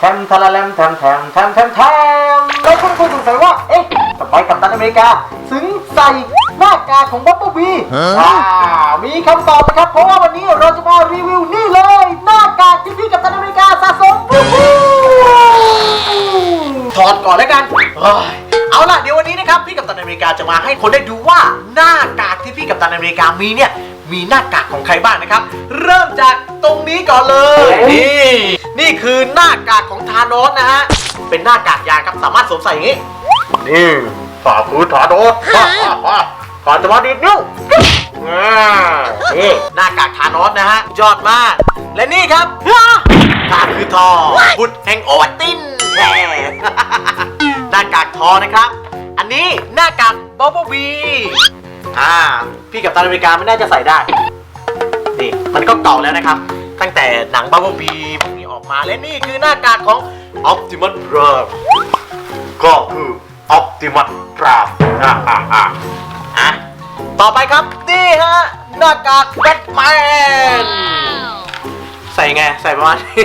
แทมทาราแลมแทมแทมแทมแทมแทมแล้วคุณคุณสงสัยว่า เอ๊ะทำไมกัปตันอเมริกา ถึงใส่หน้ากากของบับเบิ้ลบีฮะอ่ามีคำตอบนะครับ เพราะว่าวันนี้เราจะมารีวิวนี่เลย หน้ากากที่พี่กัปตันอเมริกาสะสมวู้ฮู้ถอดก่อนแล้วกันเฮ้ยเอาล่ะเดี๋ยววันนี้นะครับพี่กัปตันอเมริกาจะมาให้คนได้ดูว่าหน้ากากที่พี่กัปตันอเมริกามีเนี่ย มีหน้ากากของใครบ้างนะครับ เริ่มจากตรงนี้ก่อนเลย นี่ นี่คือหน้ากากของธานอสนะฮะ เป็นหน้ากากยางครับสามารถสวมใส่อย่างนี้ นี่ฝ่าพื้นธานอสฮ่าฮ่าฮ่าก่อนจะมาดีดนิ้วอ่านี่หน้ากากธานอสนะฮะ ยอดมาก และนี่ครับฮ่าข้าคือทอบุตรแห่งโอวัตตินแหมหน้ากากทอนะครับ อันนี้หน้ากากบับเบิ้ลบี อ่า พี่กับตันอเมริกาไม่น่าจะใส่ได้ นี่ มันก็เก่าแล้วนะครับ ตั้งแต่หนังบับเบิ้ลบีพวกนี้ออกมา และนี่คือหน้ากากของ Optimus Prime ก็คือ Optimus Prime อ่าอ่าอ่าอะต่อไปครับ นี่ฮะ หน้ากากแบทแมน ใส่ไง ใส่ประมาณนี้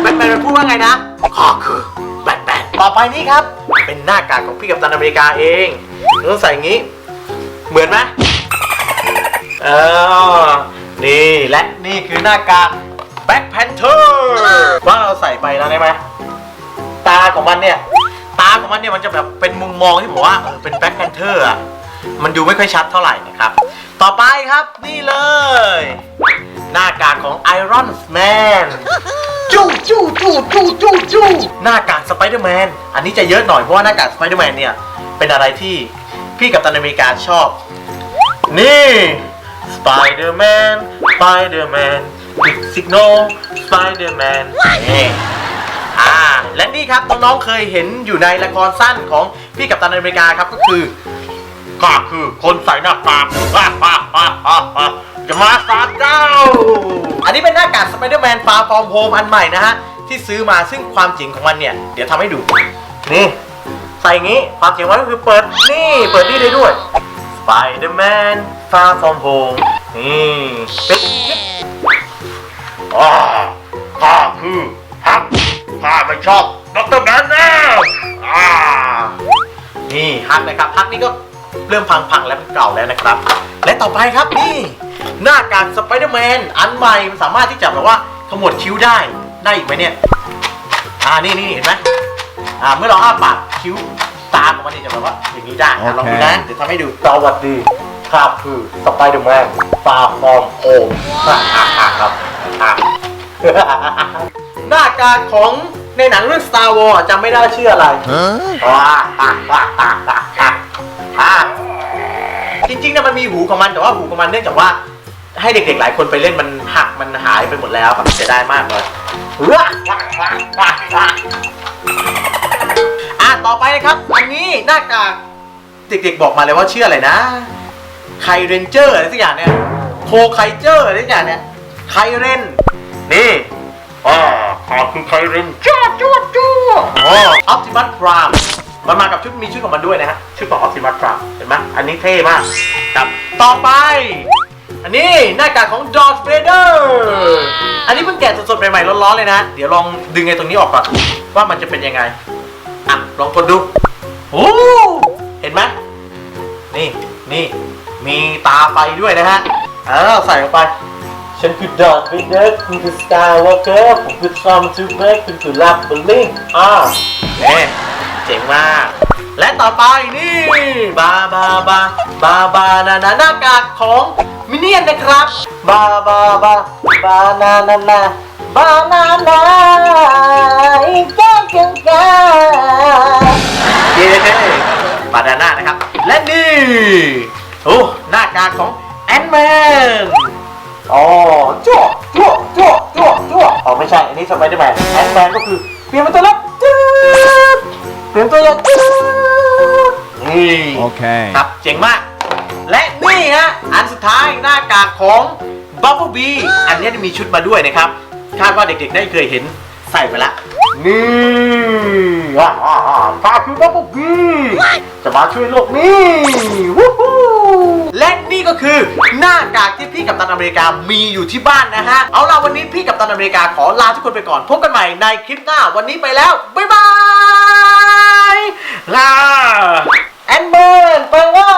แบทแมนมันพูดว่าไงนะข้อคือแบทแมนต่อไปนี้ครับ เป็นหน้ากากของพี่กัปตันอเมริกาเอง ต้องใส่อย่างนี้ เหมือนไหมเออนี่และนี่คือหน้ากากแบ็คแพนเทอร์ว่าเราใส่ไปแล้วได้ไหมตาของมันเนี่ยตาของมันเนี่ยมันจะแบบเป็นมุมมองที่ผมว่าเออเป็นแบ็คแพนเทอร์อะมันดูไม่ค่อยชัดเท่าไหร่นะครับ ต่อไปครับนี่เลย หน้ากากของ Iron Man จู้จู้จู้จู้จู้จู้หน้ากากสไปเดอร์แมนอันนี้จะเยอะหน่อยเพราะว่าหน้ากากสไปเดอร์แมนเนี่ย เป็นอะไรที่พี่กับตันอเมริกาชอบ นี่สไปเดอร์แมนสไปเดอร์แมนบิกซิกโนสไปเดอร์แมนนี่อ่าและนี่ครับน้องๆเคยเห็นอยู่ในละครสั้นของพี่กับตันอเมริกาครับก็คือก็คือคนใส่หน้ากากฮ่าฮ่าฮ่าฮ่าฮ่าจะมาสาดเจ้า อันนี้เป็นหน้ากากสไปเดอร์แมนฟาร์ฟอร์มโฮมอันใหม่นะฮะ ที่ซื้อมาซึ่งความจริงของมันเนี่ย เดี๋ยวทำให้ดู นี่ ใส่งี้ความจริงของมันก็คือเปิดนี่เปิดนี่ได้ด้วย Spider-Man Far From Home นี่ปิดอ่าข้าคือฮักข้าไม่ชอบดรแมนแล้วอ่านี่ฮักนะครับฮักนี่ก็เริ่มพังๆแล้วมันเก่าแล้วนะครับ และต่อไปครับนี่หน้ากากสไปเดอร์แมนอันใหม่มันสามารถที่จะแบบว่าขมวดคิ้วได้ได้อีกไหมเนี่ย อ่านี่นี่เห็นไหม อ่าเมื่อเราอ้าปากคิ้วตาของมันเนี่ยจะแบบว่าอย่างนี้ได้อะลองดูนะเดี๋ยวทำให้ดูสวัสดีครับคือสไปเดอร์แมนฟาฟอร์มโฮมครับอะหน้ากากของในหนังเรื่อง Star Wars จำไม่ได้ว่าชื่ออะไร Huh? อ่าอ่าอ่าอ่าอ่าอ่าอ่าจริงๆเนี่ยมันมีหูของมันแต่ว่าหูของมันเนื่องจากว่าให้เด็กๆหลายคนไปเล่นมันหักมันหายไปหมดแล้วครับเสียดายมากเลยว้าว้ นี้หน้ากากเด็กๆบอกมาเลยว่าชื่ออะไรนะไคเรนเจอร์อะไรสักอย่างเนี่ยโคไคเจอร์อะไรสักอย่างเนี่ยไคเรนนี่อ๋อข้าคือไคเรนจ้าจ้าจ้าอ๋อออปติมัสพรามมันมากับชุดมีชุดของมันด้วยนะฮะชุดของออปติมัสพรามเห็นไหมอันนี้เท่มากครับต่อไป อันนี้หน้ากากของดอ t เ a เดอร์อันนี้เพิ่งแกะสดๆใหม่ๆร้อนๆเลยนะ เดี๋ยวลองดึงไอ้ตรงนี้ออกก่อนว่ามันจะเป็นยังไงอะลองกดดู โอ้เห็นไหมนี่นี่มีตาไฟด้วยนะฮะเออใส่ลงไป ฉันคือดอ t เ a เดอร์คุณคือสกายวอล์กเกอร์ผมคือซอมทูเบกคุณคือลาบเบลลิงอ่าเนี่ยเจ๋งมาก และต่อไปนี่บาบาบาบาบานานาหน้ากากของมินเนี่ยนนะครับบาบาบาบานานานาบานานาอีกแก้เก่งกา เย้บานาน่านะครับ และนี่โอ้หน้ากากของแอนแมนอ๋อจ้วจ้วจ้วจ้วจ้วอ๋อไม่ใช่ อันนี้สไปเดอร์แมนแอนแมนก็คือเปลี่ยนเป็นตัวเล็กจืดเปลี่ยนตัวใหญ่จืดนี่ Okay. ครับเจ๋งมาก และนี่ฮะอันสุดท้ายหน้ากากของ Bubble Bee อันนี้มีชุดมาด้วยนะครับ คาดว่าเด็กๆได้เคยเห็นใส่ไปละนี่อ่า อ่าอ่าข้าคือ Bubble Bee จะมาช่วยโลกนี้วู้ฮู้และนี่ก็คือหน้ากากที่พี่กับตันอเมริกามีอยู่ที่บ้านนะฮะ เอาล่ะวันนี้พี่กับตันอเมริกาขอลาทุกคนไปก่อน พบกันใหม่ในคลิปหน้าวันนี้ไปแล้ว บ๊ายบายลาแอนเบิร์นไปว่า